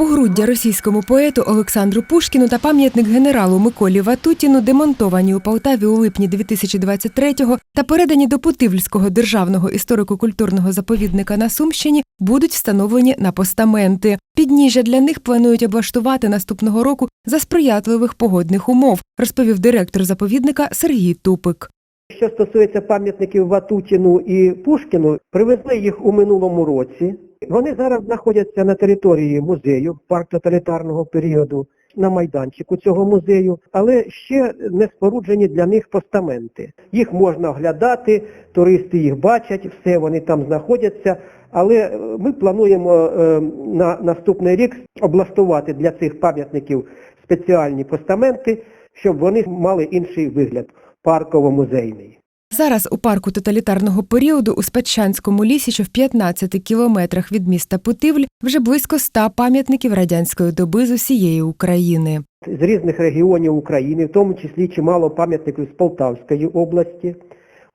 Погруддя російському поету Олександру Пушкіну та пам'ятник генералу Миколі Ватутіну демонтовані у Полтаві у липні 2023-го та передані до Путивльського державного історико-культурного заповідника на Сумщині будуть встановлені на постаменти. Підніжжя для них планують облаштувати наступного року за сприятливих погодних умов, розповів директор заповідника Сергій Тупик. Що стосується пам'ятників Ватутіну і Пушкіну, привезли їх у минулому році. Вони зараз знаходяться на території музею, парк тоталітарного періоду, на майданчику цього музею, але ще не споруджені для них постаменти. Їх можна оглядати, туристи їх бачать, все вони там знаходяться. Але е, ми плануємо е, на наступний рік облаштувати для цих пам'ятників спеціальні постаменти, щоб вони мали інший вигляд парково-музейний. Зараз у парку тоталітарного періоду у Спадщанському лісі, що в 15 кілометрах від міста Путивль, вже близько 100 пам'ятників радянської доби з усієї України. з різних регіонів України, в тому числі чимало пам'ятників з Полтавської області.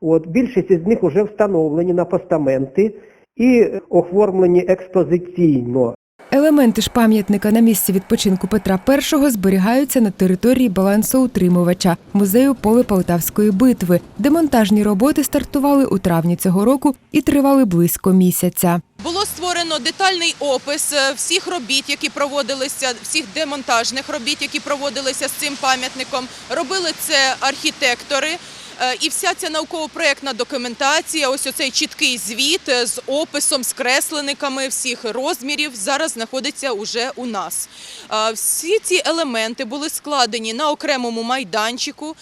От, більшість із них вже встановлені на постаменти і оформлені експозиційно. Елементи ж пам'ятника на місці відпочинку Петра І зберігаються на території балансоутримувача музею поле Полтавської битви. Демонтажні роботи стартували у травні цього року і тривали близько місяця. Було створено детальний опис е, всіх робіт, які проводилися, всіх демонтажних робіт, які проводилися з цим пам'ятником. Робили це архітектори. Е, І вся ця науково-проєктна документація, ось оцей чіткий звіт е, з описом, з кресленниками всіх розмірів зараз знаходиться уже у нас. Е, Всі ці елементи були складені на окремому майданчику,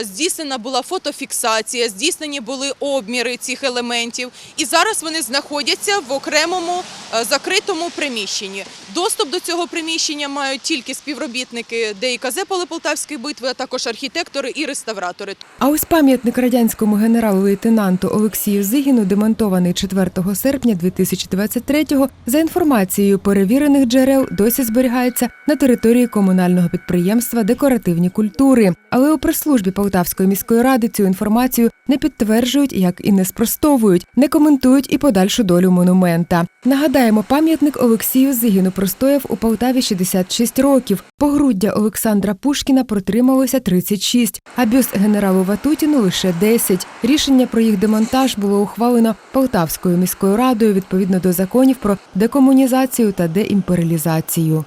здійснена була фотофіксація, здійснені були обміри цих елементів. І зараз вони знаходяться в окремому закритому приміщенні. Доступ до цього приміщення мають тільки співробітники ДІКЗ Полтавської битви, а також архітектори і реставратори. А ось пам'ятник радянському генералу-лейтенанту Олексію Зигіну, демонтований 4 серпня 2023-го, за інформацією перевірених джерел, досі зберігається на території комунального підприємства Декоративні культури. Але у прес-службі Полтавської міської ради цю інформацію не підтверджують, як і не спростовують, не коментують і подальшу долю монумента. Нагадаємо, пам'ятник Олексію Зигіну простояв у Полтаві 66 років. Погруддя Олександра Пушкіна протрималося 36, а бюст генералу Ватутіну лише 10. Рішення про їх демонтаж було ухвалено Полтавською міською радою відповідно до законів про декомунізацію та деімперіалізацію.